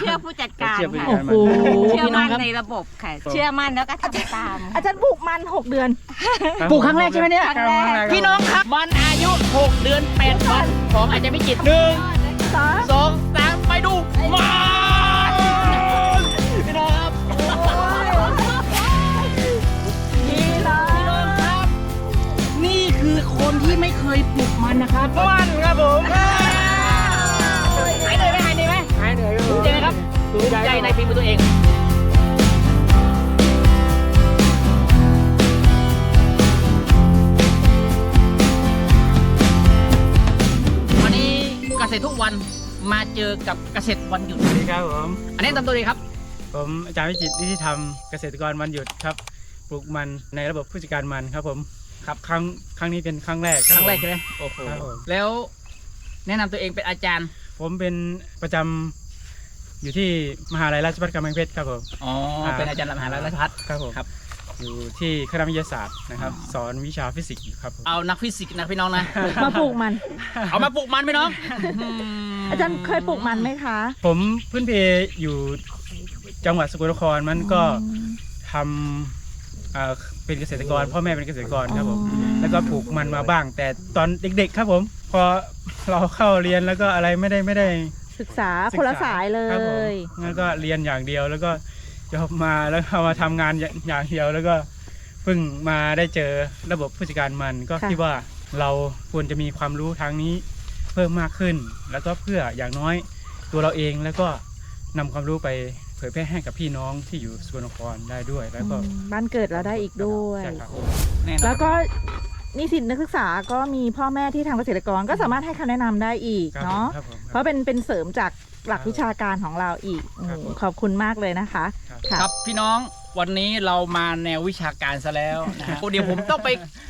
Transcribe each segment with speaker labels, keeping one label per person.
Speaker 1: เชื่อผู้จัดการ
Speaker 2: เชื่อผู้จัด
Speaker 1: ค่ะ
Speaker 2: การ
Speaker 3: โอ้โห
Speaker 1: เชื่อ
Speaker 3: พี่น้อ
Speaker 1: มั่
Speaker 3: ง
Speaker 1: น
Speaker 3: ครับ
Speaker 1: ในระบบค่ะ เชื่อมั่นแล้วก็ทำตาม
Speaker 3: อาจารย์ปลูกมัน 6 เดือน
Speaker 2: บ
Speaker 3: ปลูกครั้งแรกใช่ไหมเนี่ย
Speaker 1: ครั้งแรก
Speaker 3: พี่น้องครับมันอายุ 6 เดือน 8 วันของอาจารย์พิจิตรหนึ่ง
Speaker 4: สอง
Speaker 3: สองสามไปดูมาพี่น้องครับ
Speaker 4: พี่น้อง
Speaker 3: พี่น้องครับ นี่คือคนที่ไม่เคยปลูกมันนะครับ มันครับผม ภูมิใจในฝีมือตัวเองวันนี้เกษตรทุกวันมาเจอกับเกษตรวันหยุด
Speaker 2: สวัสดีครับผม
Speaker 3: อันนี้ตามตัวเลยครับ
Speaker 2: ผมอาจารย์วิจิตรนิติธรรมเกษตรกรวันหยุดครับ ปลูกมันในระบบผู้จัดการมันครับผม ครับครั้งครั้งนี้เป็นครั้งแรก
Speaker 3: ครั้งแรกใช่ไหมโอ้โห
Speaker 2: ครับผม
Speaker 3: แล้วแนะนำตัวเองเป็นอาจารย์
Speaker 2: ผมเป็นประจำ อยู่ที่มหาลัยราชภัฏกำแพงเพชรครับผม
Speaker 3: อ๋อเป็นอาจารย์มหาลัยราชภัฏ
Speaker 2: ครับผม
Speaker 3: ครับ
Speaker 2: อยู่ที่คณะวิทยาศาสตร์นะครับ
Speaker 3: อ๋อ
Speaker 2: สอนวิชาฟิสิกส์อยู่ครับผม
Speaker 3: เอานักฟิสิกส์นะพี่น้องนะ
Speaker 4: มาปลูกมัน
Speaker 3: เอามาปลูกมันพี่น้อง
Speaker 4: อาจารย์เคยปลูกมันไหมคะ
Speaker 2: ผมพื้นเพอยู่จังหวัดสกลนครมันก็ทำเอ่อเป็นเกษตรกร พ่อแม่เป็นเกษตรกรครับผมแล้วก็ปลูกมันมาบ้าง แต่ตอนเด็ก ๆ ครับผม พอเราเข้าเรียนแล้วก็อะไรไม่ได้ไม่ได้
Speaker 4: ศึกษา
Speaker 2: ศึกษ
Speaker 4: คนละสายเล
Speaker 2: ครับผม
Speaker 4: ย
Speaker 2: งั้นก็เรียนอย่างเดียวแล้วก็จบมาแล้วก็มาทำงานอย่างเดียวแล้วก็เพิ่งมาได้เจอระบบผู้จัดการมันก็
Speaker 4: ค่ะ
Speaker 2: คิดว่าเราควรจะมีความรู้ทางนี้เพิ่มมากขึ้น แล้วก็เพื่ออย่างน้อยตัวเราเองแล้วก็นำความรู้ไปเผยแพร่ให้กับพี่น้องที่อยู่สกลนครได้ด้วยแล้วก็
Speaker 4: อืมบ้านเกิดเราได้อีกด้วย
Speaker 2: ใช่ครับ
Speaker 3: แน่นอน
Speaker 4: แล้วก็ นิสิตนักศึกษาก็มีพ่อแม่ที่ทำเกษตรกรก็สามารถให้คำแนะนำได้อีก
Speaker 2: ครับผม
Speaker 4: เนาะ
Speaker 2: ครับผม
Speaker 4: เพราะเป็นเป็นเสริมจากหลักวิชาการของเราอีก
Speaker 2: ครับ
Speaker 4: อืม
Speaker 2: ผม
Speaker 4: ขอบคุณมากเลยนะคะ
Speaker 2: ครับ
Speaker 4: ค่ะ
Speaker 3: ครับพี่น้องวันนี้เรามาแนววิชาการซะแล้วนะฮะ เดี๋ยวผมต้องไป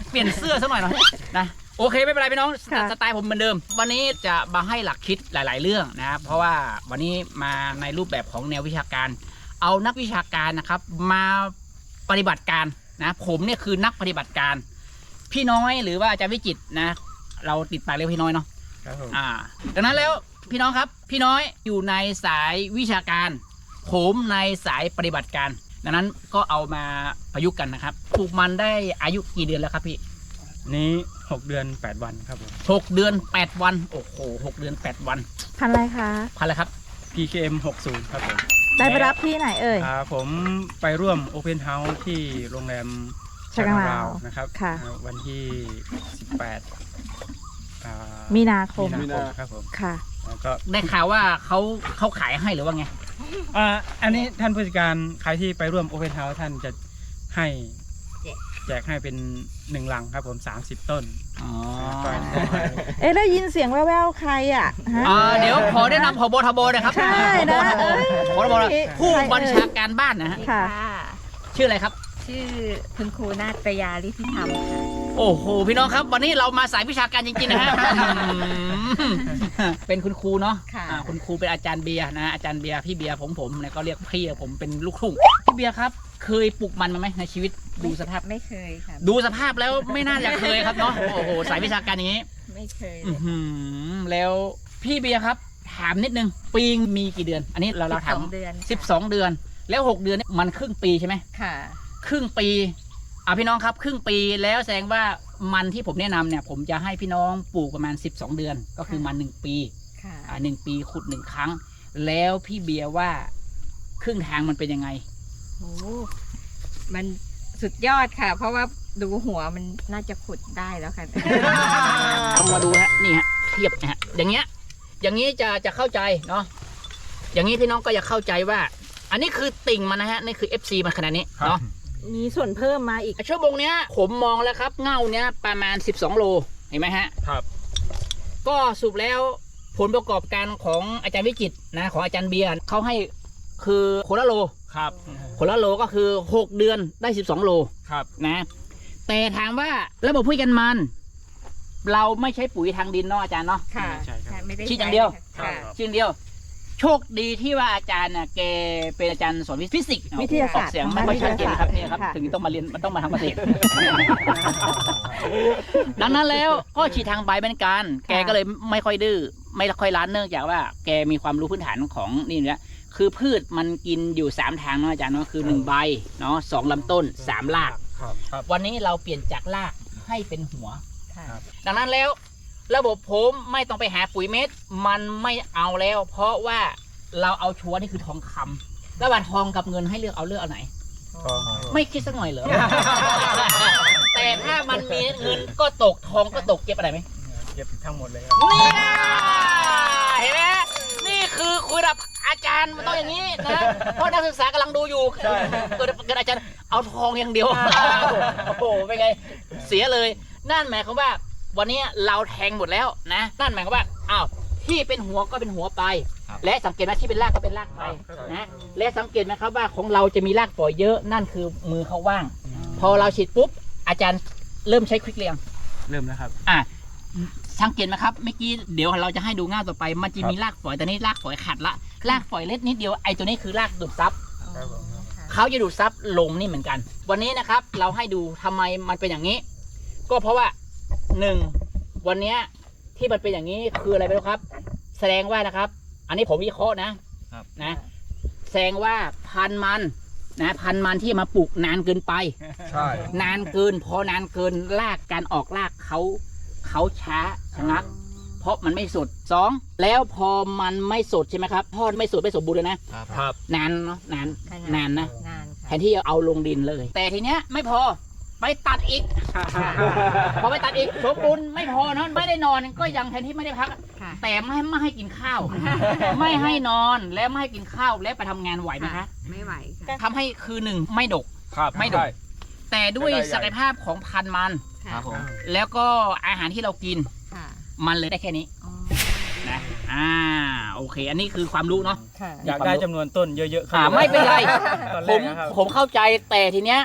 Speaker 3: เปลี่ยนเสื้อสักหน่อยหน่อยนะโอเคไม่เป็นไรพี่น้องส
Speaker 4: ค่ะ
Speaker 3: สไตล์ผมเหมือนเดิม วันนี้จะมาให้หลักคิดหลาย ๆ เรื่องนะครับเพราะว่าวันนี้มาในรูปแบบของแนววิชาการ เอานักวิชาการนะครับมาปฏิบัติการนะผมเนี่ยคือนักปฏิบัติการ พี่น้อยหรือว่าอาจารย์วิจิตรนะ เราติดปากเรียกพี่น้อยเนาะ
Speaker 2: ครับผม
Speaker 3: อ่า ดังนั้นแล้วพี่น้องครับ พี่น้อยอยู่ในสายวิชาการ ผมในสายปฏิบัติการ ดังนั้นก็เอามาประยุกต์กันนะครับปลูกมันได้อายุกี่เดือนแล้วครับพี่
Speaker 2: นี้หกเดือนแปดวันครับผม
Speaker 3: หกเดือนแปดวัน โอ้โหหกเดือนแปดวัน
Speaker 4: พันอะไรคะ
Speaker 3: พันแล้วครับ
Speaker 2: PKM 60 ครับผม
Speaker 4: ได้ไปรับที่ไหนเอ่ย
Speaker 2: อ่าผมไปร่วม Open House ที่โรงแรม
Speaker 4: ชากังลาว
Speaker 2: นะครับ
Speaker 4: ค่ะ
Speaker 2: อ่าวันที่ 18อ่า
Speaker 4: มีนาคม
Speaker 2: มีนาคมครับผม
Speaker 4: ค่ะ
Speaker 2: แล้วก็
Speaker 3: ได้ข่าวว่าเขาเขาขายให้หรือว่าไง
Speaker 2: อ่าอันนี้ท่านผู้จัดการใครที่ไปร่วม Open House ท่านจะให้
Speaker 1: แจก
Speaker 2: แจกให้เป็นหนึ่งลังครับผม30ต้น
Speaker 3: อ๋อ
Speaker 2: ก็
Speaker 4: เอ๊ะได้ยินเสียงแว่วๆใครอะฮะ
Speaker 3: อ่าเดี๋ยวขอแนะนำพบทบนะครับ
Speaker 4: ใช่นะ
Speaker 3: พบทบ
Speaker 4: เอ้ย
Speaker 3: พบทบผู้บัญชาการบ้านนะฮะ
Speaker 4: ค่ะ
Speaker 3: ชื่ออะไรครับ
Speaker 1: ชื่อคุณครูนาตยาลิธิธรรมค่ะ
Speaker 3: โอ้โหพี่น้องครับ วันนี้เรามาสายวิชาการจริงๆนะฮะเป็นคุณครูเนาะ
Speaker 1: ค่ะ
Speaker 3: อ่าคุณครูเป็นอาจารย์เบียร์นะฮะอาจารย์เบียร์พี่เบียร์ผมผมเนี่ยก็เรียกพี่ผมเป็นลูกทุ่งพี่เบียร์ครับ เคยปลูกมันมาไหมในชีวิตดูสภาพ
Speaker 1: ไม่เคยค่ะ
Speaker 3: ดูสภาพแล้วไม่น่าจะเคยครับเนาะโอ้โหสายวิชาการอย่างนี้
Speaker 1: ไม่เคย
Speaker 3: อื้อหือแล้วพี่เบียร์ครับ ถามนิดนึงปีงมีกี่เดือน อันนี้เราเราถาม
Speaker 1: สองเดือน
Speaker 3: สิบสองเดือน แล้วหกเดือนเนี่ยมันครึ่งปีใช่ไหม
Speaker 1: ค่ะ
Speaker 3: ครึ่งปีอะพี่น้องครับ ครึ่งปีแล้วแสดงว่ามันที่ผมแนะนำเนี่ย ผมจะให้พี่น้องปลูกประมาณ 12 เดือน ก็คือมันหนึ่งปี
Speaker 1: ค่ะ
Speaker 3: อ่าหนึ่งปีขุดหนึ่งครั้ง แล้วพี่เบียร์ว่าครึ่งทางมันเป็นยังไง
Speaker 1: โอ้มันสุดยอดค่ะ เพราะว่าดูหัวมันน่าจะขุดได้แล้วค่ะ
Speaker 3: ต้องมาดูฮะนี่ฮะเทียบนะฮะอย่างเงี้ย อย่างนี้จะจะเข้าใจเนาะอย่างนี้พี่น้องก็จะเข้าใจว่า อันนี้คือติ่งมันนะฮะนี่คือ FC มันขนาดนี้เนาะ
Speaker 4: มีส่วนเพิ่มมาอีก
Speaker 3: ชั่วโมงเนี้ยผมมองแล้วครับ เง่าเนี้ยประมาณ 12 โลเห็นไหมฮะ
Speaker 2: ครับ
Speaker 3: ก็สรุปแล้วผลประกอบการของอาจารย์วิจิตรนะของอาจารย์เบียร์เขาให้คือคนละโล
Speaker 2: ครับ
Speaker 3: คนละโลก็คือ 6 เดือนได้ 12 โล
Speaker 2: ครับ
Speaker 3: นะ แต่ถามว่าระบบพุ้ยกันมัน เราไม่ใช้ปุ๋ยทางดินเนาะอาจารย์เนาะ
Speaker 1: ค่ะ
Speaker 2: ใช่ครับ
Speaker 1: ไม่ได้
Speaker 3: คิดอย่างเดียว
Speaker 1: ค่ะ
Speaker 3: จริงเดียว โชคดีที่ว่าอาจารย์น่ะแกเป็นอาจารย์สอนฟิสิกส์
Speaker 4: วิทยาศาสตร์
Speaker 3: ออกเสียง
Speaker 4: ทาง
Speaker 3: ไม่
Speaker 4: ด้าน
Speaker 3: ค่อยชัดเจนครับ
Speaker 4: วิท
Speaker 3: เนี่ย
Speaker 4: ยา
Speaker 3: ครับ
Speaker 4: ศาสตร์
Speaker 3: ถึงต้องมาเรียนมันต้องมาทำเกษตร ดังนั้นแล้วก็ฉีดทางใบเหมือนกัน แกก็เลยไม่ค่อยดื้อไม่ค่อยร้านเนื่องจากว่า แกมีความรู้พื้นฐานของนี่อยู่แล้วคือพืชมันกินอยู่สามทางเนาะอาจารย์เนาะคือหนึ่งใบเนาะสองลำต้นสามราก
Speaker 2: ครับครับ
Speaker 3: วันนี้เราเปลี่ยนจากรากให้เป็นหัว
Speaker 1: ค่ะ
Speaker 3: ดังนั้นแล้ว ระบบผมไม่ต้องไปหาปุ๋ยเม็ด มันไม่เอาแล้ว เพราะว่าเราเอาชัวร์นี่คือทองคำระหว่างทองกับเงินให้เลือกเอาเลือกเอาไหน ไม่คิดสักหน่อยเหรอ แต่ถ้ามันมีเงินก็ตกทองก็ตกเก็บอะไรไหม
Speaker 2: เก็บทั้งหมดเลยครับ
Speaker 3: นี่นะเห็นไหมนี่คือคุยกับอาจารย์มันต้องอย่างนี้นะ เพราะนักศึกษากำลังดูอยู่เกิดเกิดอาจารย์เอาทองอย่างเดียว โอ้โหเป็นไง เสียเลย นั่นหมายความว่า วันนี้เราแทงหมดแล้วนะ นั่นหมายความว่าอ้าวที่เป็นหัวก็เป็นหัวไปและสังเกตไหมที่เป็นรากก็เป็นรากไปนะและสังเกตไหมครับว่าของเราจะมีรากฝอยเยอะนั่นคือมือเขาว่าง พอเราฉีดปุ๊บอาจารย์เริ่มใช้ควิกเรียง
Speaker 2: เริ่มแล้วครับ
Speaker 3: อะสังเกตไหมครับเมื่อกี้เดี๋ยวเราจะให้ดูง่ายต่อไป มันจะมีรากฝอยแต่นี่รากฝอยขัดละรากฝอยเล็กนิดเดียวไอ้ตัวนี้คือรากดูดซับ
Speaker 2: ครับผม
Speaker 3: เขาจะดูดซับลมนี่เหมือนกัน วันนี้นะครับ เราให้ดูทำไมมันเป็นอย่างนี้ ก็เพราะว่า หนึ่งวันเนี้ยที่มันเป็นอย่างนี้คืออะไรไปรู้ครับ แสดงว่านะครับ อันนี้ผมวิเคราะห์นะครับ นะ แสดงว่าพันธุ์มัน นะ พันธุ์มันที่มาปลูกนานเกินไป
Speaker 2: ใช่
Speaker 3: นานเกินพอนานเกินรากการออกรากเขาเขาช้าชะงัก เพราะมันไม่สดสองแล้วพอมันไม่สดใช่ไหมครับพอไม่สดไม่สมบูรณ์เลยนะครับ นานเนาะนาน
Speaker 1: ข
Speaker 3: นานนะ
Speaker 1: นาน
Speaker 3: แท
Speaker 1: ค่ะ
Speaker 3: นที่จะเอาลงดินเลย แต่ทีเนี้ยไม่พอ ไปตัดอีก พอไปตัดอีกสมบูรณ์ไม่พอเนอะไม่ได้นอนก็ยังแทนที่ไม่ได้พัก
Speaker 1: ค่ะ
Speaker 3: แต่ไม่ให้ไม่ให้กินข้าว ไม่ให้นอนแล้วไม่ให้กินข้าวและไปทำงานไหวไหมคะ
Speaker 1: ไม่ไหวค่ะ
Speaker 3: ทำให้คือหนึ่งไม่ดก
Speaker 2: ครับ
Speaker 3: ไม่ดุแต่ด้วย
Speaker 2: ไม่ได้ใหญ่
Speaker 3: ศักยภาพของพันธุ์มัน
Speaker 1: ครับผม
Speaker 3: แล้วก็อาหารที่เรากิน
Speaker 1: ค่ะ
Speaker 3: มันเลยได้แค่นี้
Speaker 1: อ๋อ
Speaker 3: นะอ่าโอเค อันนี้คือความรู้เนาะ
Speaker 1: ค่ะ
Speaker 2: อยากได้จำนวนต้นเยอะๆครั
Speaker 3: อ่าไม่เป็นไร
Speaker 2: ตอน
Speaker 3: ผ
Speaker 2: แร
Speaker 3: ม
Speaker 2: กนะครับ
Speaker 3: ผมเข้าใจแต่ทีเนี้ย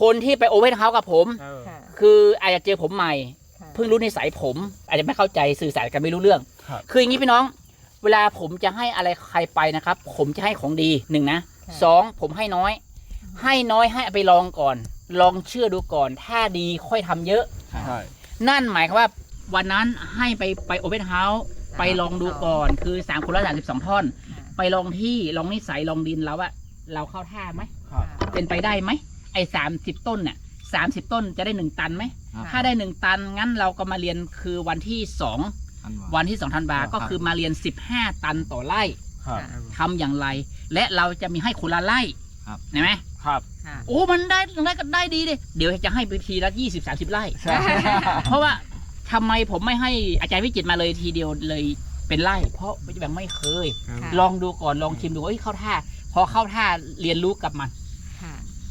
Speaker 3: คนที่ไปโอเวอร์เฮาส์กับผม
Speaker 2: ครับ
Speaker 1: ค่ะ
Speaker 3: คืออาจจะเจอผมใหม่
Speaker 1: ค่ะ
Speaker 3: เพิ่งรู้นิสัยผม อาจจะไม่เข้าใจสื่อสารกันไม่รู้เรื่อง
Speaker 2: ครับ
Speaker 3: คืออย่างนี้พี่น้อง เวลาผมจะให้อะไรใครไปนะครับ ผมจะให้ของดีหนึ่งนะ
Speaker 1: ค่ะ
Speaker 3: สองผมให้น้อย ให้น้อยให้เอาไปลองก่อน ลองเชื่อดูก่อน ถ้าดีค่อยทำเยอะ
Speaker 2: ใช่
Speaker 3: นั่นหมายความว่าวันนั้นให้ไปไปโอเ n นเฮาส์ไปลองดูก่อนคือสามคนละสามสิบสองท่อนไปลองที่ลองนิสัยลองดินแล้วว่าเราเข้าท่าไหม
Speaker 2: ครับ
Speaker 3: เป็นไปได้ไหม ไอ้สามสิบต้นเนี่ยสามสิบต้นจะได้หนึ่งตันไหม
Speaker 1: ครับ
Speaker 3: ถ้าได้หนึ่งตันงั้นเราก็มาเรียนคือวันที่สองวันที่สองธันวาก็คือมาเรียนสิบห้าตันต่อไร่
Speaker 2: ครับ
Speaker 3: ทำอย่างไร และเราจะมีให้คนละไร่
Speaker 5: ครับ
Speaker 3: เห็นไหม
Speaker 2: ครับ
Speaker 1: ค่ะ
Speaker 3: โอ้มันได้ได้ก็ได้ดีเลยเดี๋ยวจะให้ไปทีละยี่สิบสามสิบไร่เพราะว่าทำไมผมไม่ให้อาจารย์วิจิตรมาเลยทีเดียวเลยเป็นไร่ เพราะยังไม่เคย
Speaker 1: ค่ะ
Speaker 3: ลองดูก่อนลองชิมดูเอ้ยเข้าท่า พอเข้าท่าเรียนรู้กับมัน
Speaker 1: ค่ะ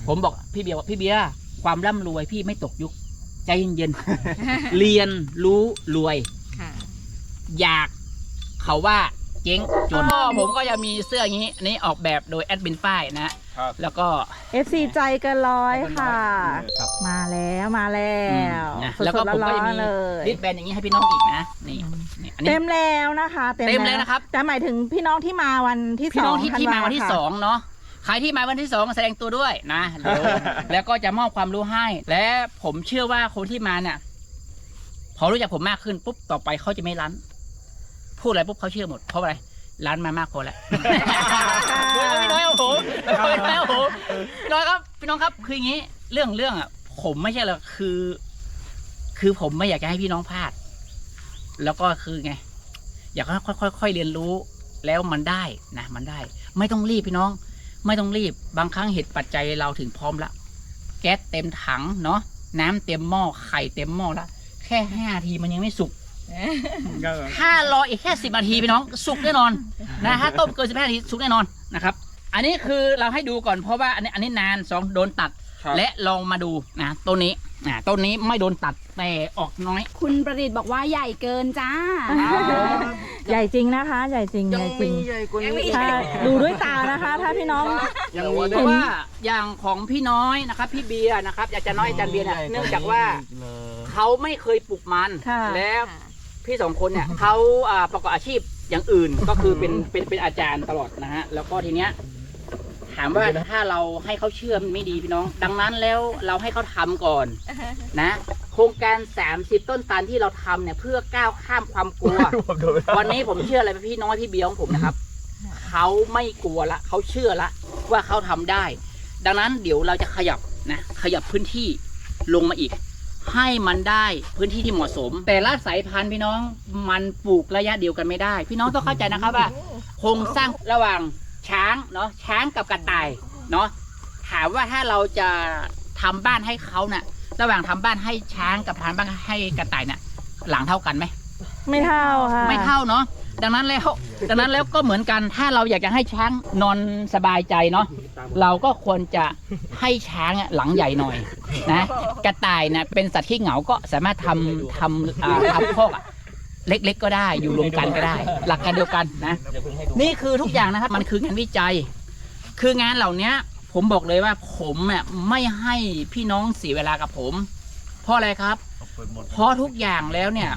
Speaker 3: ผมบอกพี่เบียร์ว่าพี่เบียร์ความร่ำรวยพี่ไม่ตกยุค ใจเย็นๆ เรียนรู้รวย
Speaker 1: ค่ะ
Speaker 3: อยากเขาว่าเจ๊งจนผมก็จะมีเสื้ออย่างนี้อันนี้ออกแบบโดยแอดมินป้ายนะ
Speaker 2: ครับ
Speaker 3: แล้วก็
Speaker 4: FC ใจเกินร้อยค่ะ
Speaker 2: ครับ
Speaker 4: มาแล้วมาแล้ว
Speaker 3: นะ
Speaker 4: สด
Speaker 3: แล้วก็
Speaker 4: ๆ
Speaker 3: ผม
Speaker 4: ร้
Speaker 3: ก็
Speaker 4: อ
Speaker 3: จะ
Speaker 4: น
Speaker 3: มี
Speaker 4: ๆเลย
Speaker 3: ลิปแบนอย่างนี้ให้พี่น้องอีกนะนี่นี่อันนี้
Speaker 4: เต็มแล้วนะคะ
Speaker 3: เต็มแล้วนะครับ
Speaker 4: แต่หมายถึงพี่น้องที่มาวันที่ส
Speaker 3: พี่
Speaker 4: อ
Speaker 3: น้องงที่
Speaker 4: ธั
Speaker 3: ที่มาวันที่
Speaker 4: ค่ะ
Speaker 3: สองเนาะ ใครที่มาวันที่สองแสดงตัวด้วยนะเดี๋ยวแล้วก็จะมอบความรู้ให้ และผมเชื่อว่าคนที่มาเนี่ยพอรู้จักผมมากขึ้นปุ๊บต่อไปเขาจะไม่รั้น พูดอะไรปุ๊บเขาเชื่อหมดเพราะอะไรร้านมามากพอแล้วพี่น้อยครับผมพี่น้อยครับผมพี่น้อยครับพี่น้องครับคืออย่างนี้ เรื่องเรื่องอะผมไม่ใช่หรอกคือ คือผมไม่อยากจะให้พี่น้องพลาด แล้วก็คือไง อยากให้ค่อยๆค่อยๆเรียนรู้แล้วมันได้นะ มันได้ ไม่ต้องรีบพี่น้อง ไม่ต้องรีบบางครั้งเหตุปัจจัยเราถึงพร้อมละ แก๊สเต็มถังเนาะน้ำเต็มหม้อไข่เต็มหม้อละ แค่ห้านาทีมันยังไม่สุก
Speaker 2: ครับ
Speaker 3: ถ้ารออีกแค่สิบนาทีพี่น้องสุกแน่นอนนะถ้าต้มเกินสิบห้านาทีสุกแน่นอนนะครับ อันนี้คือเราให้ดูก่อนเพราะว่าอันนี้อันนี้นานสองโดนตัด
Speaker 2: ครับ
Speaker 3: และลองมาดูนะต้นนี้นะต้นนี้ไม่โดนตัดแต่ออกน้อย
Speaker 6: คุณประดิษฐ์บอกว่าใหญ่เกินจ้า
Speaker 4: ใหญ่จริงนะคะ ใหญ่จริงใหญ่จริงถ้าดูด้วยตานะคะ ถ้าพี่น้อง
Speaker 3: อย่างเพราะว่าอย่างของพี่น้อยนะครับ พี่เบียร์นะครับอยากจะน้อยอาจารย์เบียร์เนี่ยเนื่องจากว่าเขาไม่เคยปลูกมัน
Speaker 4: ค่ะ
Speaker 3: แล้วพี่สองคนเนี่ยเขาอ่าประกอบอาชีพอย่างอื่นก็คือเป็นเป็นเป็นอาจารย์ตลอดนะฮะแล้วก็ทีเนี้ย ถามว่าถ้าเราให้เขาเชื่อมันไม่ดีพี่น้อง ดังนั้นแล้วเราให้เขาทำก่อนนะ โครงการ 30 ต้นตาลที่เราทำเนี่ยเพื่อก้าวข้ามความกลัว วันนี้ผมเชื่ออะไรพี่น้อยพี่เบียร์ของผมนะครับเขาไม่กลัวละเขาเชื่อละว่าเขาทำได้ ดังนั้นเดี๋ยวเราจะขยับนะขยับพื้นที่ลงมาอีก ให้มันได้พื้นที่ที่เหมาะสม แต่ละสายพันธุ์พี่น้องมันปลูกระยะเดียวกันไม่ได้ พี่น้องต้องเข้าใจนะครับว่าโครงสร้างระหว่าง ช้างเนาะช้างกับกระต่ายเนาะถามว่าถ้าเราจะทำบ้านให้เขาเนะ่ะ ระหว่างทำบ้านให้ช้างกับทำบ้านให้กระต่ายเนี่ยหลังเท่ากันไหม
Speaker 4: ไม่เท่าค่ะ
Speaker 3: ไม่เท่าเนาะดังนั้นแล้วดังนั้นแล้วก็เหมือนกันถ้าเราอยากจะให้ช้างนอนสบายใจเนาะเราก็ควรจะให้ช้างอะหลังใหญ่หน่อยนะกระต่ายนะเป็นสัตว์ที่เหงาก็สามารถทำทำอ่าทำคอกอะ เล็ก ๆ ก็ได้อยู่รวมกันก็ได้ หลักการเดียวกันนะ นี่คือทุกอย่างนะครับ มันคืองานวิจัย คืองานเหล่านี้ผมบอกเลยว่าผมเนี่ยไม่ให้พี่น้องเสียเวลากับผม เพราะอะไรครับ เพราะทุกอย่างแล้วเนี่ย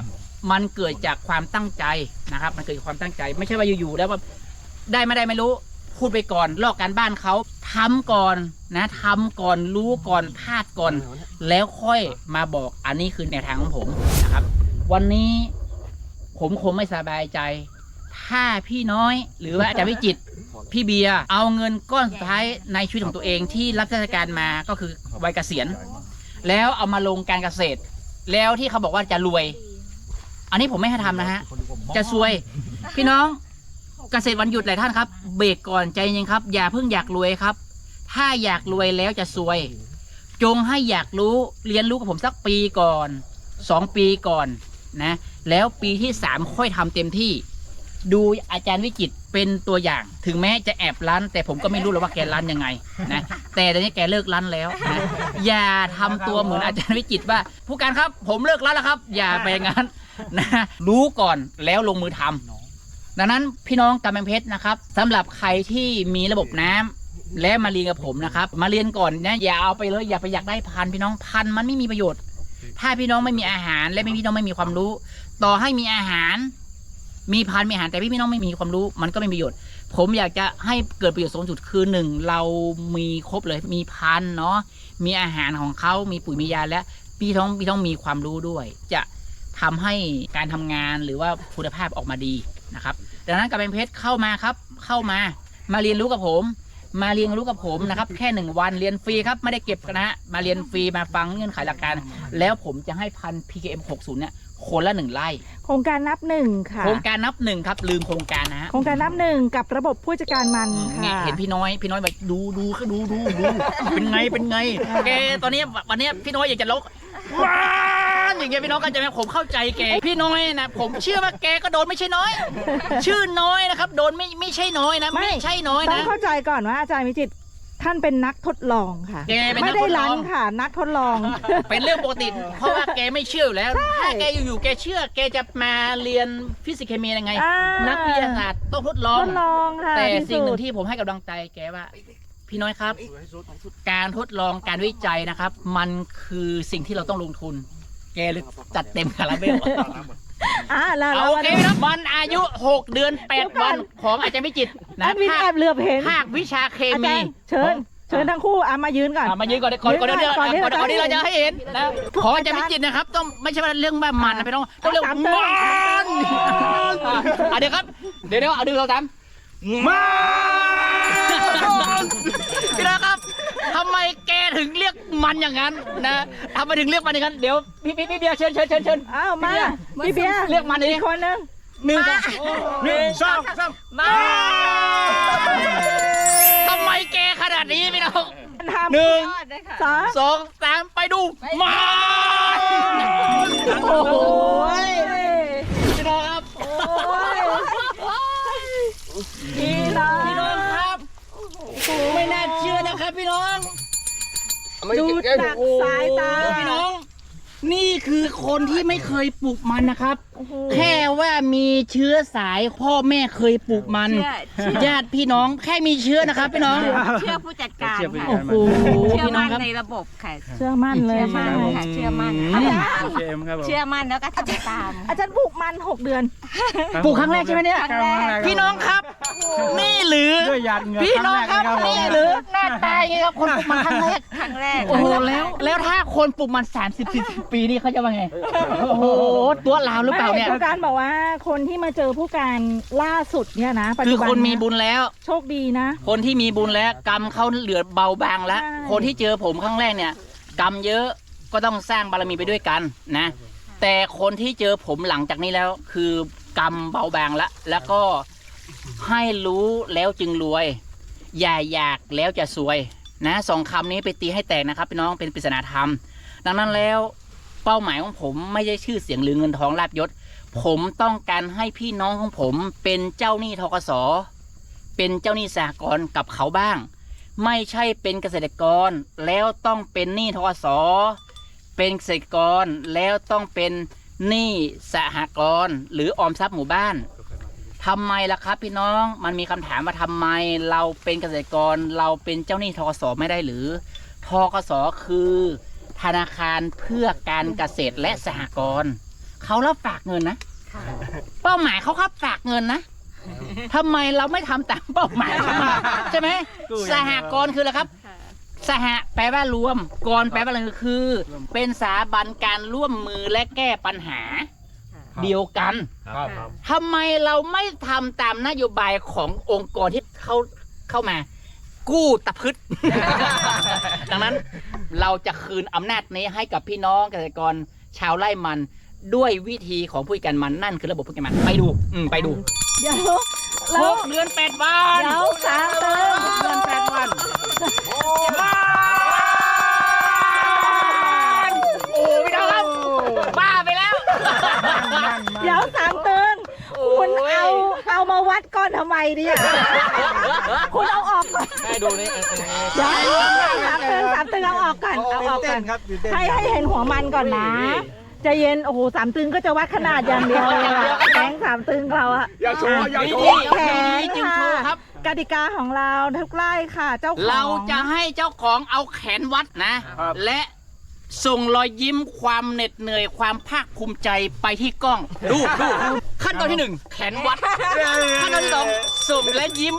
Speaker 3: มันเกิดจากความตั้งใจนะครับ มันเกิดจากความตั้งใจ ไม่ใช่ว่าอยู่ๆแล้วว่าได้ไม่ได้ไม่รู้ พูดไปก่อน ลอกการบ้านเขาทำก่อนนะทำก่อนรู้ก่อนพลาดก่อน แล้วค่อยมาบอกอันนี้คือแนวทางของผมนะครับ วันนี้ ผมคงไม่สบายใจ ถ้าพี่น้อยหรือว่าอาจารย์วิจิตรพี่เบียร์เอาเงินก้อนสุดท้ายในชีวิตของตัวเองที่รับราชการมาก็คือวัยเกษียณ แล้วเอามาลงการเกษตร แล้วที่เขาบอกว่าจะรวย อันนี้ผมไม่ให้ทำนะฮะ จะซวย พี่น้องเกษตรวันหยุดหลายท่านครับ เบรกก่อนใจเย็นครับ อย่าเพิ่งอยากรวยครับ ถ้าอยากรวยแล้วจะซวย จงให้อยากรู้เรียนรู้กับผมสักปีก่อนสองปีก่อนนะ แล้วปีที่สามค่อยทำเต็มที่ ดูอาจารย์วิจิตเป็นตัวอย่าง ถึงแม้จะแอบร้าน แต่ผมก็ไม่รู้หรอกว่าแกร้านยังไงนะแต่ตอนนี้แกเลิกร้านแล้วนะอย่าทำตัวเหมือนอาจารย์วิจิตว่า ผู้การครับ ผมเลิกร้านแล้วครับ อย่าไปอย่างนั้นนะรู้ก่อนแล้วลงมือทำดังนั้นพี่น้องกำแพงเพชรนะครับสำหรับใครที่มีระบบน้ำและมาเรียนกับผมนะครับ มาเรียนก่อนนะอย่าเอาไปเลยอย่าไปอยากได้พันพี่น้องพันมันไม่มีประโยชน์ ถ้าพี่น้องไม่มีอาหารและไม่พี่น้องไม่มีความรู้ ต่อให้มีอาหาร มีพันมีอาหารแต่พี่พี่น้องไม่มีความรู้มันก็ไม่มีประโยชน์ ผมอยากจะให้เกิดประโยชน์สูงสุดคือหนึ่งเรามีครบเลยมีพันเนาะมีอาหารของเขามีปุ๋ยมียาและพี่ท้องพี่ต้องมีความรู้ด้วย จะทำให้การทำงานหรือว่าคุณภาพออกมาดีนะครับ ดังนั้นกำแพงเพชรเข้ามาครับ เข้ามามาเรียนรู้กับผม มาเรียนรู้กับผมนะครับ แค่หนึ่งวันเรียนฟรีครับ ไม่ได้เก็บนะฮะมาเรียนฟรีมาฟังเงื่อนไขหลักการ แล้วผมจะให้พัน PKM 60เนี่ย คนละหนึ่งไร่
Speaker 4: โครงการนับหนึ่งค่ะ
Speaker 3: โครงการนับหนึ่งครับ ลืมโครงการนะฮะ
Speaker 4: โครงการนับหนึ่งกับระบบผู้จัดการมัน
Speaker 3: เนี่ย
Speaker 4: ค่ะ
Speaker 3: เห็นพี่น้อยพี่น้อยแบบดูดูดูดูดู เป็นไงเป็นไงแกตอนนี้วันนี้พี่น้อยอยากจะลกว้านอย่างเงี้ยพี่น้องก็จะไหมผมเข้าใจแกพี่น้อยนะผมเชื่อว่าแกก็โดนไม่ใช่น้อย ชื่อน้อยนะครับ โดนไม่ไม่ใช่น้อยนะ ไม่ใช่น้อย
Speaker 4: ต้อ
Speaker 3: นะ
Speaker 4: งเข้าใจก่อนว่าอาจารย์วิจิตร ท่านเป็นนักทดลองค่ะ
Speaker 3: แกเป็นนั
Speaker 4: ไม่
Speaker 3: ก
Speaker 4: ได้
Speaker 3: ทดล
Speaker 4: รั
Speaker 3: อง
Speaker 4: นค่ะ นักทดลอง
Speaker 3: เป็นเรื่องปกติ เพราะว่าแกไม่เชื่ออยู่แล้วถ้าแกอยู่ๆแกเชื่อ แกจะมาเรียนฟิสิกส์เคมียังไง
Speaker 4: อ่านั
Speaker 3: นักวิทยาศาสตร์ต้องทดลอง
Speaker 4: ทดลองค่ะ
Speaker 3: แต่
Speaker 4: ที่
Speaker 3: สิ่งหนึ่ง
Speaker 4: สุด
Speaker 3: ที่ผมให้กำลังใจแกว่า พี่น้อยครับ การทดลองการวิจัยนะครับ มันคือสิ่งที่เราต้องลงทุน แกเลยจัดเต็มคาราเบล
Speaker 4: อ่าแล้ว
Speaker 3: เอา
Speaker 4: แล้ว
Speaker 3: โอเคครับมันอายุ 6 เดือน 8 วันของอาจารย์วิจิตรนะ
Speaker 4: อันวิน
Speaker 3: ภา
Speaker 4: แอ
Speaker 3: ค
Speaker 4: บเหลือบเห็น
Speaker 3: ภาควิชาเค
Speaker 4: อา
Speaker 3: มี
Speaker 4: จารย์เชิญ เชิญทั้งคู่อะมายืนก่อน
Speaker 3: อะมายืนก่อนก่อนก่อน
Speaker 4: ยืน
Speaker 3: เดี๋ยว
Speaker 4: ก่
Speaker 3: ก่
Speaker 4: อ
Speaker 3: อนน
Speaker 4: ที่
Speaker 3: ก่อน
Speaker 4: เราจะ
Speaker 3: ก่อนที่เราจะ
Speaker 4: ให้
Speaker 3: ให้
Speaker 4: เห็
Speaker 3: เห็
Speaker 4: น
Speaker 3: นนะขออาจารย์วิจิตรนะครับ ต้องไม่ใช่ว่าเรื่องบ้ามันนะพี่น้องต้องเรื่อง
Speaker 4: สาม
Speaker 3: มั
Speaker 4: เติม
Speaker 3: นอะเดี๋ยวครับ เดี๋ยวเดี๋ยวเอาดึงเราตาม
Speaker 2: มา
Speaker 3: พี่น้องครับ ทำไมแกถึงเรียกมันอย่างนั้นนะทำไมถึงเรียกมันอย่างนั้น เดี๋ยวพี่พี่พี่เบียร์เชิญเชิญเชิญเชิญ
Speaker 4: อ้าวมาพี่เบียร์
Speaker 3: เรียกมันดิ
Speaker 4: อีกคนนึง
Speaker 3: หนึ่งสอง
Speaker 2: หนึ่งสองสาม
Speaker 3: มาทำไมแกขนาดนี้พี่น้อง
Speaker 4: ทำ
Speaker 3: หนึ่ง
Speaker 1: ยอดเลยค่ะ
Speaker 4: สอง
Speaker 3: สองสามไปดูมา
Speaker 4: โอ้โห
Speaker 3: พี่น้องครับ
Speaker 4: พี่น้อง
Speaker 3: พี่น้องครับ ไม่น่าเชื่อนะครับพี่น้อง
Speaker 4: ดูจากสายตา
Speaker 3: พี่น้องนี่ คือคนที่ไม่เคยปลูกมันนะครับ
Speaker 4: โอ้โห
Speaker 3: แค่ว่ามีเชื้อสายพ่อแม่เคยปลูกมัน
Speaker 1: เชื่อ
Speaker 3: ญาติพี่น้องแค่มีเชื้อนะครับพี่น้อง
Speaker 1: เชื่อผู้จัดการ
Speaker 2: เชื่อผู้จัด
Speaker 1: ค่ะ
Speaker 2: การ
Speaker 3: โอ้โห
Speaker 1: เชื่อ
Speaker 3: พี่น้อ
Speaker 1: มั่
Speaker 3: ง
Speaker 1: น
Speaker 3: ครับ
Speaker 1: ในระบบค่ะ
Speaker 4: เชื่อมั่นเลย
Speaker 1: เชื่อมั่น
Speaker 4: ใช่ไหม
Speaker 1: ค่ะ เชื่อมั่น
Speaker 3: อืม
Speaker 1: อาจารย์
Speaker 2: โอเคเอ็มครับผม
Speaker 1: เชื่อมั่นแล้วก็ทำตาม
Speaker 4: อาจารย์ปลูกมันหกเดือน
Speaker 3: ปลูกครั้งแรกใช่ไหมเนี่ย
Speaker 1: ครั้งแรก
Speaker 3: พี่น้องครับ นี่หรือ
Speaker 2: ด้วยหยาดเหงื่อ
Speaker 3: พี่น้องครับ
Speaker 2: งแก
Speaker 3: นี่
Speaker 2: เลย
Speaker 3: หรือหน้าตาอย่างนี้ครับคนปลูกมันครั้งแรก
Speaker 1: ครั้งแรก
Speaker 3: โอ้โหแล้ว แล้วถ้าคนปลูกมัน 30 40 ปีนี่เขาจะว่าไง โอ้โห ตัวลาวหรือเปล่าล่าเนี่ย
Speaker 4: ผู้การบอกว่าคนที่มาเจอผู้การล่าสุดเนี่ยนะปัจ
Speaker 3: คื
Speaker 4: จุ
Speaker 3: อ
Speaker 4: บัน
Speaker 3: คนมี
Speaker 4: เย
Speaker 3: บุญแล้ว
Speaker 4: โชคดีนะ
Speaker 3: คนที่มีบุญแล้ว กรรมเขาเหลือเบาบางแล้ว
Speaker 4: ใช่
Speaker 3: คนที่เจอผมครั้งแรกเนี่ย กรรมเยอะก็ต้องสร้างบารมีไปด้วยกันนะ แต่คนที่เจอผมหลังจากนี้แล้ว คือกรรมเบาบางแล้วแล้วก็ให้รู้แล้วจึงรวย อย่าอยากแล้วจะซวยนะสองคำนี้ไปตีให้แตกนะครับพี่น้องเป็นปริศนาธรรม ดังนั้นแล้ว เป้าหมายของผมไม่ใช่ชื่อเสียงหรือเงินทองลาบยศ ผมต้องการให้พี่น้องของผมเป็นเจ้าหนี้ทกสเป็นเจ้าหนี้สหกรณ์กับเขาบ้าง ไม่ใช่เป็นเกษตรกรแล้วต้องเป็นหนี้ทกสเป็นเกษตรกรแล้วต้องเป็นหนี้สหกรณ์หรือออมทรัพย์หมู่บ้านทำไมล่ะครับ พี่น้องมันมีคำถามว่าทำไมเราเป็นเกษตรกรเราเป็นเจ้าหนี้ทกสไม่ได้หรือทกสคือ ธนาคารเพื่อการเกษตรและสหกรณ์เขารับฝากเงินนะ เป้าหมายเขาครับฝากเงินนะทำไมเราไม่ทำตามเป้าหมายเขามาใช่ไหม
Speaker 2: กู้อย่าง
Speaker 3: ส
Speaker 2: เดียว
Speaker 3: หกรณ์คืออะไรครับ สหแปลว่ารวมกรแปลว่าอะไรคือ เป็นสถาบันการร่วมมือและแก้ปัญหา เดียวกัน
Speaker 2: ครับ
Speaker 3: ทำไมเราไม่ทำตามนโยบายขององค์กรที่เขาเข้ามา กู้ตะพึด ดังนั้น เราจะคืนอำนาจนี้ให้กับพี่น้องเกษตรกรชาวไร่มัน ด้วยวิธีของผู้จัดการมันนั่นคือระบบผู้จัดการมันไปดูอืมไปดู
Speaker 4: เดี๋ยว
Speaker 3: ห
Speaker 4: แล้ว
Speaker 3: กเดือนแปดวัน
Speaker 4: เดี๋ยวสามเติม
Speaker 3: หกเดือนแปดวันโอ้พี่น้องครับบ้าไปแล้ว
Speaker 4: เดี๋ยวสามเติม คุณเอาเอามาวัดก่อนทำไมเนี่ยคุณเอาออกก่อน
Speaker 2: ให้ดูนี่
Speaker 4: เดี๋ยวสามเติมสามเติมเอาออกก่อนเอาออก
Speaker 2: เต้
Speaker 4: ก่อนน
Speaker 2: ครับตื่นเต้น
Speaker 4: ให้ให้เห็นหัวมันก่อนนะใจะเย็นโอ้โหสามตึงก็จะวัดขนาดอย่างเดียวเลยอะแก๊งสามตึงเราอะ
Speaker 2: อย่าโชว์อย่า
Speaker 3: วิ
Speaker 2: โช
Speaker 3: ธี
Speaker 2: ว์
Speaker 4: แขน
Speaker 3: วิธีจึง
Speaker 4: ค่ะ
Speaker 3: โชว์ครับ
Speaker 4: กติกาของเราทุกไร่ค่ะ เจ้าของ
Speaker 3: เราจะให้เจ้าของเอาแขนวัดนะ
Speaker 2: ครับ
Speaker 3: และส่งรอยยิ้มความเหน็ดเหนื่อยความภาคภูมิใจไปที่กล้อง ดูดู ขั้นตอนที่หนึ่งแขนวัด ขั้นตอนที่สองส่งและยิ้ม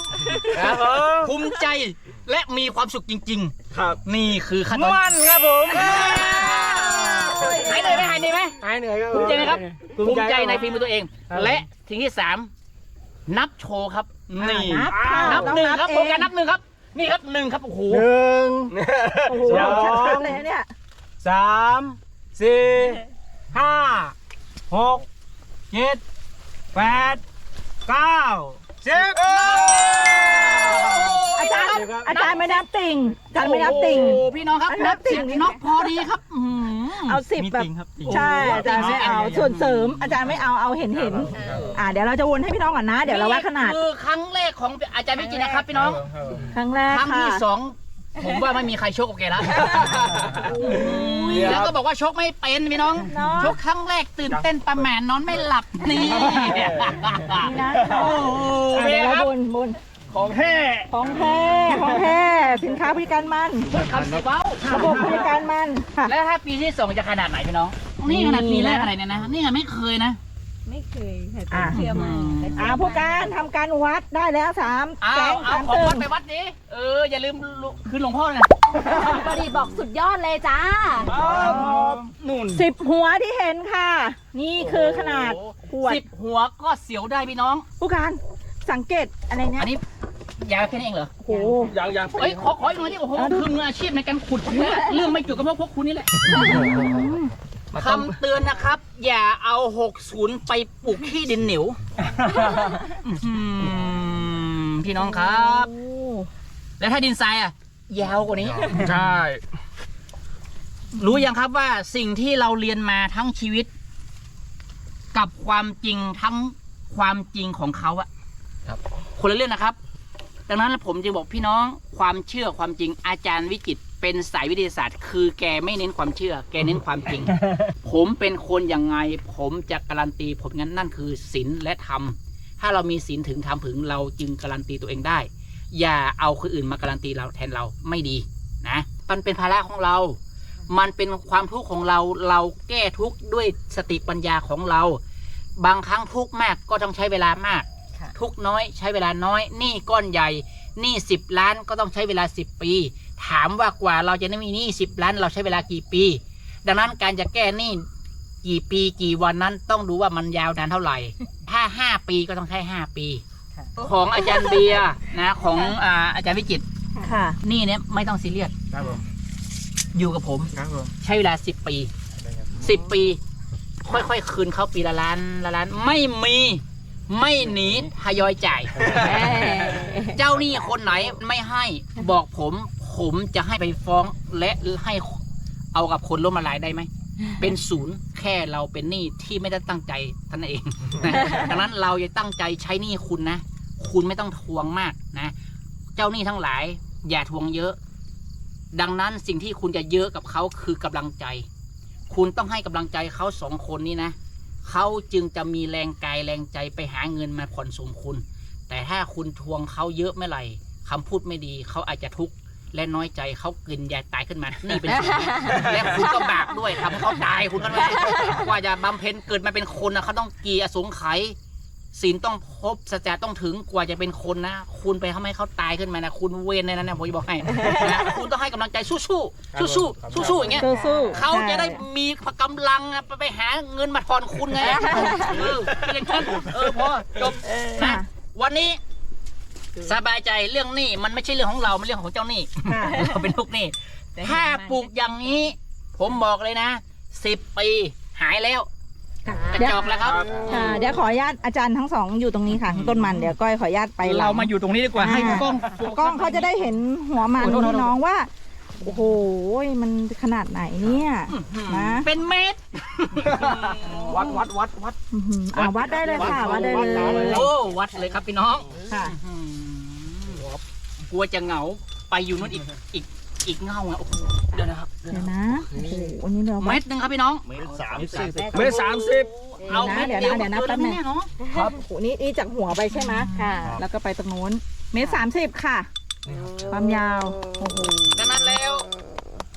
Speaker 2: ครับผม
Speaker 3: ภูมิใจและมีความสุขจริง
Speaker 2: ครับ
Speaker 3: ๆ นี่คือขั้นตอน
Speaker 2: มันครับผม
Speaker 3: หายเหนื่อยไหมหายเหนื่อยไหม
Speaker 2: หายเหนื่อยครับ
Speaker 3: ภูมิใจไหมครับ
Speaker 2: ภู
Speaker 3: ภู
Speaker 2: มิ
Speaker 3: มิ
Speaker 2: ใจ
Speaker 3: ใจในฝีมือตัวเอง
Speaker 2: ครับ
Speaker 3: และสิ่งที่สามนับโชว์ครับ
Speaker 4: อ่า
Speaker 3: นี่
Speaker 4: นับค่ะ
Speaker 3: นับ
Speaker 4: ต้อง
Speaker 3: หนึ่ง
Speaker 4: นับ
Speaker 3: ครับ
Speaker 4: เอ
Speaker 3: โปร
Speaker 4: ง
Speaker 3: แกรมนับหนึ่งครับ นี่ครับหนึ่งครับโอ้โห
Speaker 2: หนึ่ง
Speaker 4: โอ้โห
Speaker 2: สอง
Speaker 4: ชัดๆเลยเนี่ย
Speaker 2: สามสี่ห้าหกเจ็ด แปดเก้าสิบ
Speaker 4: อาจารย์อาจารย์ไม่นับติ่งอาจารย์ไม่นับติ่ง
Speaker 3: โอ้โหพี่น้องครับ
Speaker 4: อันนั
Speaker 3: นั
Speaker 4: บบติ่
Speaker 3: ติ่
Speaker 4: ง
Speaker 3: งน็อกพอดีครับอื้อหือ
Speaker 4: เอาสิบ
Speaker 2: มี
Speaker 4: แบบ
Speaker 2: ติงครับติง
Speaker 4: ใช่
Speaker 3: โอ้โห
Speaker 4: อาจารย์ไม่เอา
Speaker 2: ติ่ง
Speaker 4: ส่วนเสริม อาจารย์ไม่เอาเอาเห็นเห็นอ่าเดี๋ยวเราจะวนให้พี่น้องก่อนนะ เดี๋ยวเราวัดขนาด
Speaker 3: คือครั้งแรกของอาจารย์วิจิตรนะครับพี่น้อง
Speaker 4: ครั้งแรก
Speaker 3: ครั้ง
Speaker 4: ค่ะ
Speaker 3: ที่สอง ผมว่าไม่มีใครชกกับแกแล้วแล้วก็บอกว่าชกไม่เป็นพี่น้อง
Speaker 4: เนาะ
Speaker 3: ชกครั้งแรกตื่นเต้นประแหมนนอนไม่หลับนี่
Speaker 4: นี่นะ
Speaker 3: โอ้โห
Speaker 4: อะ
Speaker 3: เป็
Speaker 4: เดี๋
Speaker 3: น
Speaker 4: ยว
Speaker 3: ไง
Speaker 4: เรา
Speaker 3: ครับ
Speaker 4: บนบน
Speaker 2: ของแท้
Speaker 4: ของแท้ของแท้สินค้าบริการมัน
Speaker 3: คำสิเบ้า
Speaker 4: ระบบบริการมันค่ะ
Speaker 3: แล้วถ้าปีที่สองจะขนาดไหนพี่น้อง นี่ขนาดปีแรกอะไรเนี่ยนะ นี่ไงไม่เคยนะ
Speaker 1: ไม่เคยค่ะ
Speaker 4: อะ
Speaker 1: เชื่อมา
Speaker 4: อ่าผู้การทำการวัดได้แล้วสาม
Speaker 3: เอา
Speaker 4: แก๊ง
Speaker 3: เอา
Speaker 4: สาม
Speaker 3: ของ
Speaker 4: ตึ
Speaker 3: วั
Speaker 4: ง
Speaker 3: ดไปวัดนี้ เออ อย่าลืมคืนหลวงพ่อเลยนะ
Speaker 6: ประดิษฐ์บอกสุดยอดเลยจ้า
Speaker 2: นุ่น
Speaker 4: สิบหัวที่เห็นค่ะ นี่คือขนาดขวด
Speaker 3: สิบหัวก็เสียวได้พี่น้อง
Speaker 4: ผู้การสังเกตอะไรเนี่ย
Speaker 3: อันนี้ยาวแค่นี้เองเหรอ
Speaker 4: โอ้โห
Speaker 2: ยังยัง
Speaker 3: เอ้ยขอขออีกหน่อยที่โอ้โห
Speaker 4: เอาดู
Speaker 3: คือมืออาชีพในการขุดเนี่ยเรื่องไม่จุดก็เพราะพวกคุณนี่แหละ คำเตือนนะครับ อย่าเอาหกศูนย์ไปปลูกขี้ดินเหนียวอื้อหือพี่น้องครับ
Speaker 4: โอ้
Speaker 3: แล้วถ้าดินทรายอะ ยาวกว่านี้
Speaker 2: ใช่
Speaker 3: รู้ยังครับว่าสิ่งที่เราเรียนมาทั้งชีวิต กับความจริงทั้งความจริงของเขาอะคนละเรื่องนะครับ ดังนั้นผมจึงบอกพี่น้องความเชื่อความจริงอาจารย์วิจิตร เป็นสายวิทยาศาสตร์ คือแกไม่เน้นความเชื่อ แกเน้นความจริง ผมเป็นคนยังไง ผมจะการันตีผมงั้นนั่นคือศีลและธรรม ถ้าเรามีศีลถึงธรรมถึงเราจึงการันตีตัวเองได้ อย่าเอาคนอื่นมาการันตีเราแทนเราไม่ดีนะ มันเป็นภาระของเรา มันเป็นความทุกข์ของเรา เราแก้ทุกข์ด้วยสติปัญญาของเรา บางครั้งทุกข์มากก็ต้องใช้เวลามาก
Speaker 1: ค่ะ
Speaker 3: ทุกข์น้อยใช้เวลาน้อย หนี้ก้อนใหญ่ หนี้สิบล้านก็ต้องใช้เวลาสิบปี ถามว่ากว่าเราจะได้มีหนี้สิบล้านเราใช้เวลากี่ปี ดังนั้นการจะแก้หนี้กี่ปีกี่วันนั้นต้องดูว่ามันยาวนานเท่าไหร่ ถ้าห้าปีก็ต้องแค่ห้าปี
Speaker 1: ค่ะ
Speaker 3: ของอาจารย์เบียร์นะของอ่าอาจารย์วิจิตร
Speaker 4: ค่ะ
Speaker 3: นี่เนี่ยไม่ต้องซีเรียส
Speaker 2: ครับผม
Speaker 3: อยู่กับผม
Speaker 2: ครับผม
Speaker 3: ใช้เวลาสิบปีสิบปี ค่อยๆคืนเขาปีละล้านละล้านไม่มีไม่หนีทยอยจ่าย เจ้าหนี้คนไหนไม่ให้บอกผม ผมจะให้ไปฟ้องและให้เอากับคนล้มละลายได้ไหม เป็นศูนย์แค่เราเป็นหนี้ที่ไม่ได้ตั้งใจท่านนเองนะดังนั้นเราจะตั้งใจใช้หนี้คุณนะ คุณไม่ต้องทวงมากนะ เจ้าหนี้ทั้งหลาย อย่าทวงเยอะ ดังนั้นสิ่งที่คุณจะเยอะกับเขาคือกำลังใจ คุณต้องให้กำลังใจเขาสองคนนี้นะเขาจึงจะมีแรงกายแรงใจไปหาเงินมาผ่อนส่งคุณ แต่ถ้าคุณทวงเขาเยอะเมื่อไหร่คำพูดไม่ดีเขาอาจจะทุกข์ และน้อยใจเขากลืนยาตายขึ้นมา นี่เป็นสิ่งที่และคุณก็บาปด้วยทำให้เขาตายคุณก็ไม่กว่าจะบำเพ็ญเกิดมาเป็นคนนะเขาต้องกี่อสงไขยศีลต้องพบสัจจะต้องถึงกว่าจะเป็นคนนะ คุณไปทำให้เขาตายขึ้นมานะคุณเวรในนั้นนะผมจะบอกให้นะคุณต้องให้กำลังใจสู้สู้สู้สู้สู้สู้ๆอย่างเงี้ย
Speaker 4: สู้ๆ
Speaker 3: เขาจะได้มีกำลังอะไปไปหาเงินมาทอนคุณไงเออเป็นอย่างนั้นเออพอจบ
Speaker 4: ค่ะ
Speaker 3: นะวันนี้ สบายใจเรื่องหนี้มันไม่ใช่เรื่องของเรา มันเรื่องของเจ้าหนี้
Speaker 4: ค่ะ
Speaker 3: เราเป็นลูกหนี้ถ้าปลูกอย่างนี้ ผมบอกเลยนะสิบปีหายแล้วกระจอกแล้วครับ
Speaker 4: ค่ะเดี๋ยวขออนุญาตอาจารย์ทั้งสองอยู่ตรงนี้ค่ะข้างต้นมันเดี๋ยวก้อยขออนุญาตไปหลัง
Speaker 3: เรามาอยู่ตรงนี้ดีกว่าให้
Speaker 4: อ่า
Speaker 3: กล้อง
Speaker 4: กล้องเขาจะได้เห็นหัวมัน
Speaker 3: โอ้โห
Speaker 4: พี่น้องว่า โอ้โหมันขนาดไหนเนี่ยนะ
Speaker 3: เป็นเม็ด
Speaker 2: วัดวัดวัดวัด
Speaker 4: อื้อหืออ่าวัดได้เลยค่ะวัดได้เลย
Speaker 3: โอ้วัดเลยครับพี่น้อง
Speaker 4: ค่ะ
Speaker 3: อืม กลัวจะเหงาไปอยู่นู่นอีกอีกอีกเงาอะโอ้โหเดี๋ยวนะครับ
Speaker 4: เดี๋ยวนะโอ้โหอันนี้เราวั
Speaker 3: เม็
Speaker 4: ด
Speaker 3: ดหนึงครับพี่น้อง
Speaker 2: เมตรสามสิบ
Speaker 5: เมตรสามสิบ
Speaker 3: เอาเม็ด
Speaker 4: เดี๋ยว
Speaker 3: เดียว
Speaker 4: นะเดี๋ยวนะ
Speaker 3: กิ
Speaker 4: แป๊บนึง
Speaker 3: แเนาะ
Speaker 4: ครับโอ้โหนี่นี่จากหัวไปใช่ไหม
Speaker 1: ค่ะ
Speaker 4: แล้วก็ไปตรงนู้น เมตรสามสิบค่ะ ความยาว โอ้โห
Speaker 3: ดังนั้นแล้ว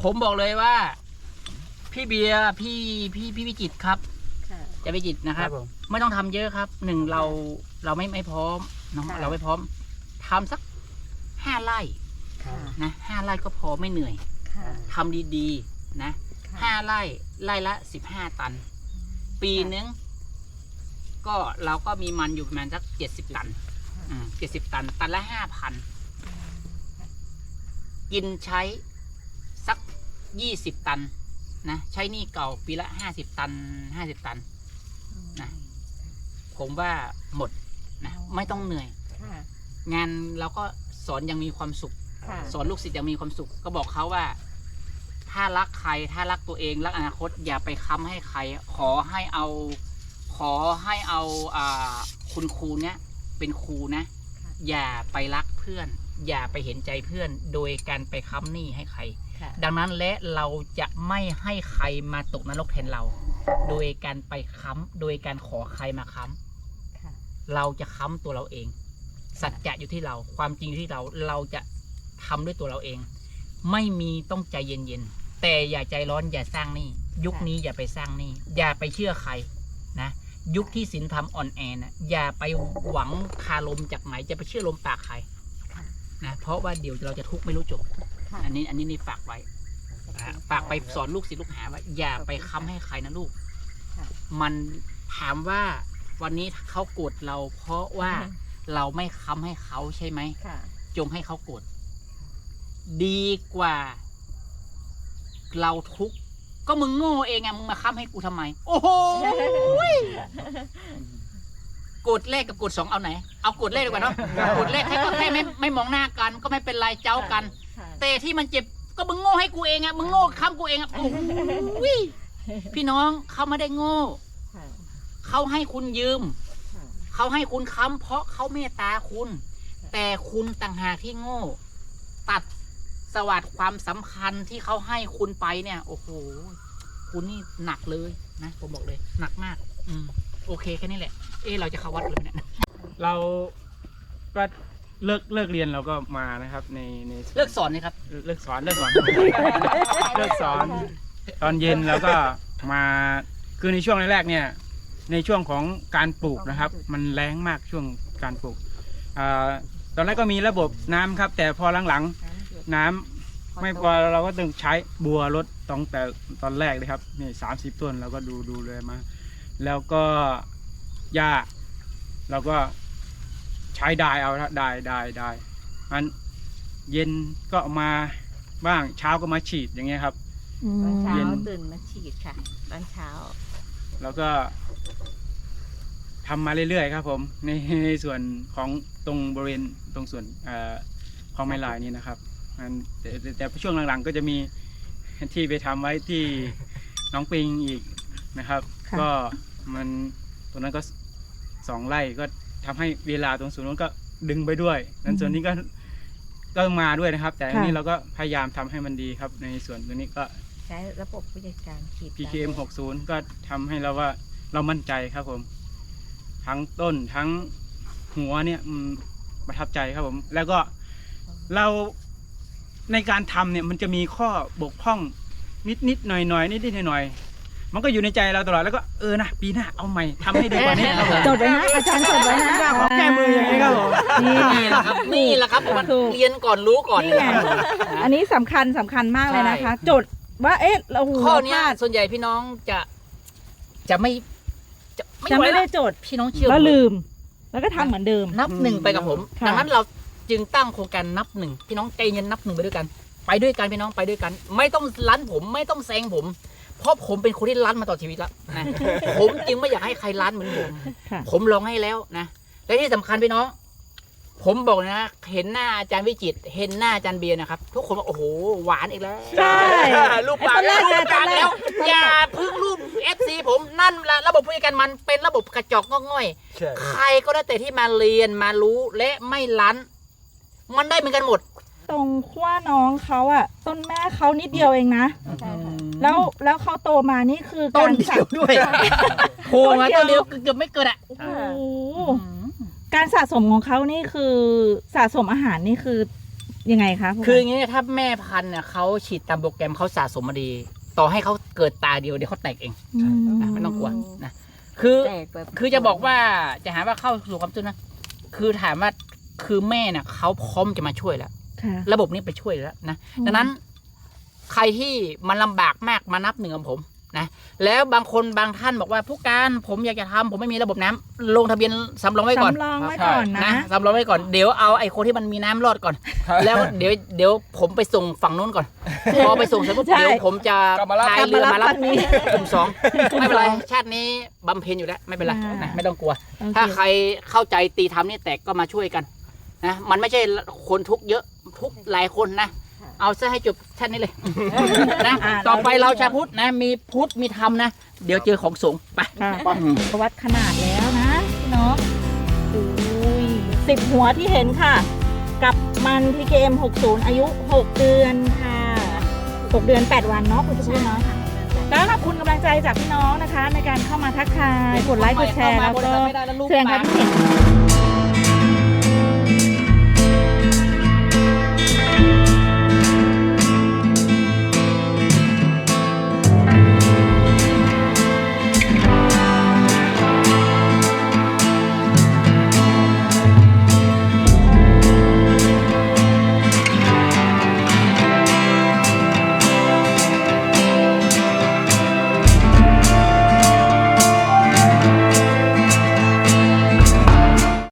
Speaker 3: ผมบอกเลยว่า พี่เบียร์พี่พี่พี่วิจิตรครับ
Speaker 1: ค่ะ
Speaker 3: จะวิจิตรนะครับ
Speaker 2: ผม
Speaker 3: ไม่ต้องทำเยอะครับหนึ่งเราเราไม่ไม่พร้อมเนาะ
Speaker 1: ค่ะ
Speaker 3: เราไม่พร้อมทำสัก ห้าไร่
Speaker 1: ค่ะ
Speaker 3: นะห้าไร่ก็พอไม่เหนื่อย
Speaker 1: ค่ะ
Speaker 3: ทำดีๆนะ
Speaker 1: ค่ะ
Speaker 3: ห้าไร่ไร่ละสิบห้าตัน ปีนึงก็เราก็มีมันอยู่ประมาณสักเจ็ดสิบตันเจ็ดสิบตัน ตันละห้าพันกินใช้สักยี่สิบตันนะใช้หนี่เก่าปีละห้าสิบตันห้าสิบตัน นะ ผมว่าหมดนะไม่ต้องเหนื่อย
Speaker 1: ค่ะ
Speaker 3: งานเราก็ สอนอยังมีความสุข
Speaker 1: ค่ะ
Speaker 3: สอนลูกศิษย์อยังมีความสุข ก็บอกเขาว่า ถ้ารักใครถ้ารักตัวเองรักอนาคตอย่าไปค้ำให้ใคร ขอให้เอา ขอให้เอาอ่าคุณครูเนี้ยเป็นครูนะอย่าไปรักเพื่อน อย่าไปเห็นใจเพื่อน โดยการไปค้ำหนี้ให้ใคร
Speaker 1: ค่ะ
Speaker 3: ดังนั้นและเราจะไม่ให้ใครมาตกนรกแทนเรา โดยการไปค้ำโดยการขอใครมาค้ำ
Speaker 1: ค่ะ
Speaker 3: เราจะค้ำตัวเราเอง สัจจะอยู่ที่เรา ความจริงอยู่ที่เราเราจะทำด้วยตัวเราเอง ไม่มีต้องใจเย็นๆแต่อย่าใจร้อนอย่าสร้างหนี้ยุคนี้อย่าไปสร้างหนี้อย่าไปเชื่อใครนะยุคที่สินธรรมอ่อนแอนะอย่าไปหวังคาลมจากไหนจะไปเชื่อลมปากใคร
Speaker 1: ค่ะ
Speaker 3: นะเพราะว่าเดี๋ยวเราจะทุกข์ไม่รู้จบ
Speaker 1: ค่ะ
Speaker 3: อันนี้อันนี้นี่ฝากไว้อ่าฝากไปสอนลูกศิษย์ลูกหาว่าอย่าไปค้ำให้ใครนะลูก
Speaker 1: ค่ะ
Speaker 3: มันถามว่าวันนี้เขาโกรธเราเพราะว่า เราไม่ค้ำให้เขาใช่ไหม
Speaker 1: ค่ะ
Speaker 3: จงให้เขาโกรธดีกว่า เราทุกข์ก็มึงโง่เองไงมึงมาค้ำให้กูทำไม โอ้โหกดเลขกับกดสองเอาไหน เอากดเลขดีกว่าเนาะกดเลขแค่ก็แค่ไม่ไม่มองหน้ากัน ก็ไม่เป็นไรเจ้ากัน
Speaker 1: ค่ะ
Speaker 3: แต่ที่มันเจ็บก็มึงโง่ให้กูเองอะมึงโง่ค้ำกูเองอะโอ้โหพี่น้องเขาไม่ได้โง่
Speaker 1: ค่ะ
Speaker 3: เขาให้คุณยืม
Speaker 1: ค่ะ
Speaker 3: เขาให้คุณค้ำเพราะเขาเมตตาคุณ แต่คุณต่างหากที่โง่ ตัดสวัสดความสำคัญที่เขาให้คุณไปเนี่ย โอ้โห คุณนี่หนักเลยนะผมบอกเลยหนักมาก อืมโอเคแค่นี้แหละ เอะเราจะเข้าวัดเลยเนี่ย
Speaker 2: เราก็เลิกเลิกเรียนเราก็มานะครับ ในใน
Speaker 3: เลิกสอนเลยครับ
Speaker 2: เลิกสอนเลิกสอน เลิกสอน ตอนเย็นแล้วก็มาคือในช่วงแรกๆเนี่ย ในช่วงของการปลูกนะครับ มันแรงมากช่วงการปลูกอาตอนแรกก็มีระบบน้ำครับ แต่พอหลังๆน้ำไม่พอเราก็ต้องใช้บัวรดตองแต่ตอนแรกเลยครับนี่สามสิบต้นเราก็ดูดูเลยมา แล้วก็หญ้าเราก็ใช้ดายเอาละดายดายดายมันเย็นก็เอามาบ้างเช้าก็มาฉีดอย่างเงี้ยครับ
Speaker 4: อืม
Speaker 1: ตอนเช้า
Speaker 2: เย็น
Speaker 1: ตื่นมาฉีดค่ะตอนเช้า
Speaker 2: แล้วก็ทำมาเรื่อยๆครับ ผมในในส่วนของตรงบริเวณตรงส่วนเออของไม้ลายนี่นะครับมันแต่แต่แต่ช่วงหลังๆก็จะมีที่ไปทำไว้ที่หน้องปิงอีกนะครับ
Speaker 4: ค่ะ
Speaker 2: ก็มันตรงนั้นก็สองไร่ก็ทำให้เวลาตรงส่วนนู้นก็ดึงไปด้วยนั้นส่วนนี้ก็ก็มาด้วยนะครับ แต่อันนี้เราก็พยายามทำให้มันดีครับ ในส่วนตัวนี้ก็
Speaker 1: ใช้ระบบผู้จัดการฉีด
Speaker 2: PKM 60 ก็ทำให้เราว่าเรามั่นใจครับผม ทั้งต้นทั้งหัวเนี่ยอืมประทับใจครับผม แล้วก็เราในการทำเนี่ยมันจะมีข้อบกพร่องนิดนิดๆหน่อยหน่อยนิดนิดหน่อยหน่อยๆมันก็อยู่ในใจเราตลอดแล้วก็เออนะปีหน้าเอาใหม่ทำให้ดีกว่านี้ครับผม
Speaker 4: จดไว้นะอาจารย์จดไว้นะ
Speaker 2: ขอแก้มืออย่างนี้ครับผม
Speaker 4: นี่
Speaker 3: นี่แหละครับ นี่แหละครับมัน
Speaker 4: ถูก
Speaker 3: เรียนก่อนรู้ก่อน
Speaker 4: นี่ไงอันนี้สำคัญสำคัญมากเลยนะคะ จด ว่าเอ๊ะเราหู
Speaker 3: ข้อ
Speaker 4: เราพ
Speaker 3: เนี้ย
Speaker 4: ลาด
Speaker 3: ส่วนใหญ่พี่น้องจะจะไม่จะไม่
Speaker 4: จะ
Speaker 3: ไหว
Speaker 4: ไม่
Speaker 3: แล้
Speaker 4: ได้
Speaker 3: ว
Speaker 4: จด
Speaker 3: พี่น้องเชื่อ
Speaker 4: แล้ว
Speaker 3: ผม
Speaker 4: ลืม แล้วก็ทำเหมือนเดิม
Speaker 3: นับหนึ่งไปกับผม
Speaker 4: ค่ะ
Speaker 3: ดังนั้นเราจึงตั้งโครงการนับหนึ่งพี่น้องใจเย็นนับหนึ่งไปด้วยกัน ไปด้วยกันพี่น้องไปด้วยกัน ไม่ต้องลั้นผมไม่ต้องแซงผม เพราะผมเป็นคนที่ลั้นมาต่อชีวิตแล้วนะ ผมจึงไม่อยากให้ใครลั้นเหมือนผม
Speaker 4: ค่ะ
Speaker 3: ผมลองให้แล้วนะ และที่สำคัญพี่น้อง ผมบอกเลยนะ เห็นหน้าอาจารย์วิจิตรเห็นหน้าอาจารย์เบียร์นะครับ ทุกคนบอกโอ้โห หวานอีกแล้ว
Speaker 4: ใช่
Speaker 3: รูปปาก
Speaker 4: ไอ้ตอนแรก
Speaker 3: รู
Speaker 4: นะ
Speaker 3: ปปาก
Speaker 4: ตอนแรก
Speaker 3: แล้ว อย่าเพึ่งรูป FC ผมนั่นละระบบผู้จัดการมันเป็นระบบกระจอกงอกง่อยใครก็ได้แต่ที่มาเรียนมารู้และไม่ลั้น มันได้เหมือนกันหมด
Speaker 4: ตรงขั้วน้องเขาอะต้นแม่เขานิดเดียวเองนะ แล้วแล้วเขาโตมานี่คือ
Speaker 3: ต้
Speaker 4: กานร
Speaker 3: เดียวด้วยโผล่มาต้นเดียวเกือบไม่เกิดอะ
Speaker 4: โอ้โห การสะสมของเขานี่คือสะสมอาหารนี่คือยังไงคะผู้
Speaker 3: คืออ
Speaker 4: การ
Speaker 3: ย่างนี้ถ้าแม่พันธุ์เนี่ยเขาฉีดตามโปรแกรมเขาสะสมมาดี ต่อให้เขาเกิดตาเดียวเดี๋ยวเขาแตกเอง
Speaker 4: ม
Speaker 3: นะไม่ต้องกลัวนะคือ
Speaker 1: แตกแบบ
Speaker 3: คือจะบอกว่าจะหาว่าเข้าสู่ความจุนนะ คือถามว่าคือแม่เนี่ยเขาพร้อมจะมาช่วยแล้ว
Speaker 4: ค่ะ
Speaker 3: ระบบนี้ไปช่วยแล้วนะ
Speaker 4: อืม
Speaker 3: ดังนั้น ใครที่มันลำบากมากมานับหนึ่งกับผม นะแล้วบางคนบางท่านบอกว่าผู้การผมอยากจะทำผมไม่มีระบบน้ำลงทะเบียนสำรองไว้ก่อน
Speaker 4: สำรองไว้ก่อนนะ
Speaker 3: นะสำรองไว้ก่อนเดี๋ยวเอาไอ้คนที่มันมีน้ำรอดก่อน แล้วเดี๋ยวเดี๋ยวผมไปส่งฝั่งนู้นก่อน พอไปส่งเสร็จปุ๊บ
Speaker 4: ใช่
Speaker 3: เดี๋ยวผมจะ
Speaker 5: กลับมารับ
Speaker 3: พายเรือมารับ
Speaker 4: กลับมารับฝั่งนี้
Speaker 3: กลุ่มสองไม่เป็นไรชาตินี้บำเพ็ญอยู่แล้วไม่เป็นไร
Speaker 4: อ่าน
Speaker 3: นะไม่ต้องกลัว
Speaker 4: โอเค
Speaker 3: ถ้าใครเข้าใจตีทำนี่แตกก็มาช่วยกันนะมันไม่ใช่คนทุกข์เยอะทุกข์หลายคนนะ เอาซะให้จบชาตินี้เลยนะ
Speaker 4: อ่า
Speaker 3: ต่อไปเราชาวพุทธนะ มีพุทธมีธรรมนะ เดี๋ยวเจอของสงฆ์ไป
Speaker 4: ค่ะวัดขนาดแล้วนะพี่น้องอุ้ยสิบหัวที่เห็นค่ะ กับมัน PKM 60 อายุ 6 เดือนค่ะ 6 เดือน 8 วันเนาะคุณชมพู่เนาะแล้วขอบคุณกำลังใจจากพี่น้องนะคะ ในการเข้ามาทักทายกดไลค์กดแชร์แล้วก็แสดงความคิดเห็น